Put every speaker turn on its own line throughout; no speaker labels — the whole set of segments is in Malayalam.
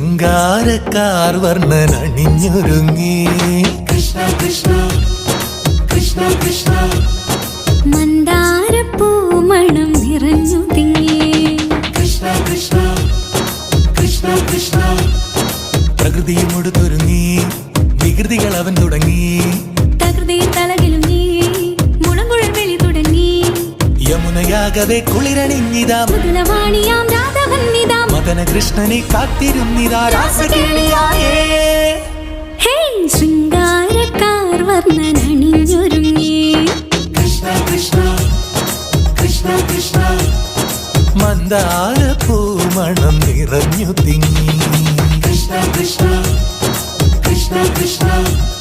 ശൃംഗാരക്കാർ വർണ്ണൻ അണിഞ്ഞൊരുങ്ങി
കൃഷ്ണ കൃഷ്ണ കൃഷ്ണ കൃഷ്ണ
മന്ദാരം വികൃതികൾ അവൻ തുടങ്ങി.
യമുനയാകവേ തലകിലും നീ മുളങ്കുഴൽ വെളി തുടങ്ങി.
യമുനയാകവെ കുളിരണിഞ്ഞിതാ.
മൃദുലവാണിയാം രാധവന്നിതാം
മദന കൃഷ്ണനെ കാത്തിരുന്നിതാ രാസകേളിയായേ
ഹേ ശൃംഗാരക്കാർ വർണനണിഞ്ഞൊരുങ്ങി.
കൃഷ്ണ കൃഷ്ണ കൃഷ്ണ കൃഷ്ണ.
മന്ദാര പൂമണം നിറഞ്ഞു തിങ്ങി.
കൃഷ്ണ കൃഷ്ണ. കൃഷ്ണ കൃഷ്ണ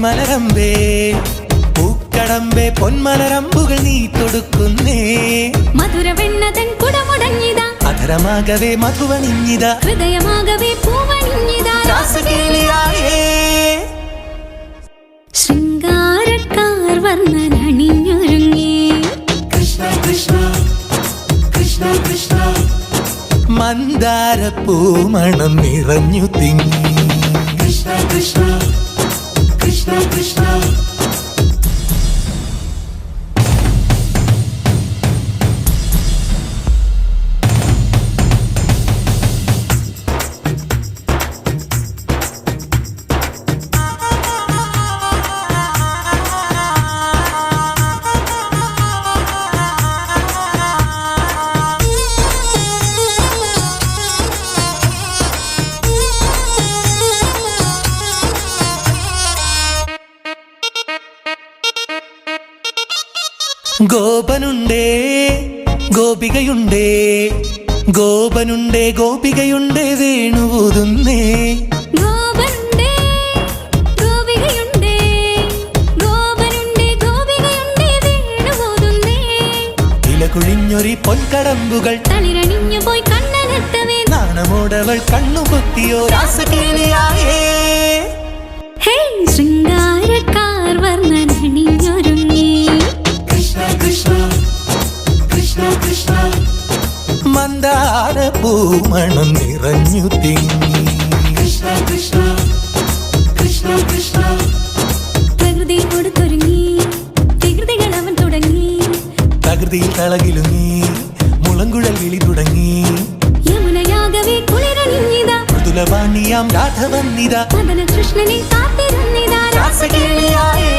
പൊന്മലരമ്പേ പൂക്കടമ്പേ പൊന്മലരമ്പുകൾ നീ തൊടുക്കുന്നേ. മധുരവെണ്ണതൻ കുടമുടങ്ങിതാ
അധരമാകവേ മധുവണിഞ്ഞിതാ.
ഹൃദയമാകവേ പൂവണിഞ്ഞിതാ. ശൃംഗാരക്കാർ വർണനണിഞ്ഞൊരുങ്ങി.
കൃഷ്ണ കൃഷ്ണ കൃഷ്ണ കൃഷ്ണ.
മന്ദാര പൂമണം നിറഞ്ഞു തിങ്ങി.
കൃഷ്ണ കൃഷ്ണ. കൃഷ്ണ കൃഷ്ണ
ഗോപനുണ്ടേ ഗോപികയുണ്ടേ ഗോപനുണ്ടേ ഗോപികയുണ്ടേ വേണുപോതുന്നേ. കുഴിഞ്ഞൊരി പൊൻകടമ്പുകൾ
തളിരണിഞ്ഞു പോയി കണ്ണനെത്തവേ
നാണമോടവൾ കണ്ണുപൊത്തിയോ രാസകേളിയായേ. മന്ദാര പൂമണം നിറഞ്ഞു തിങ്ങി.
കൃഷ്ണ കൃഷ്ണ കൃഷ്ണ
വികൃതികൾ അവൻ തുടങ്ങി.
തകൃതിയിൽ തളകിലുങ്ങി. മുളങ്കുഴൽ വിളി തുടങ്ങി.
യമുനയാകവേ കുളിരണിഞ്ഞിതാ.
മൃദുലവാണിയാം രാധവന്നിത
മദന കൃഷ്ണനെ കാത്തിരുന്നിതാ.
രാസകേളിയായേ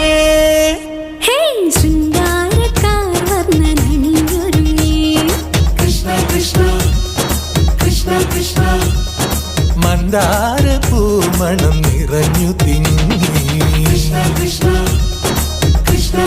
മന്ദാര പൂമണം നിറഞ്ഞു
തിങ്ങി. കൃഷ്ണ കൃഷ്ണ കൃഷ്ണ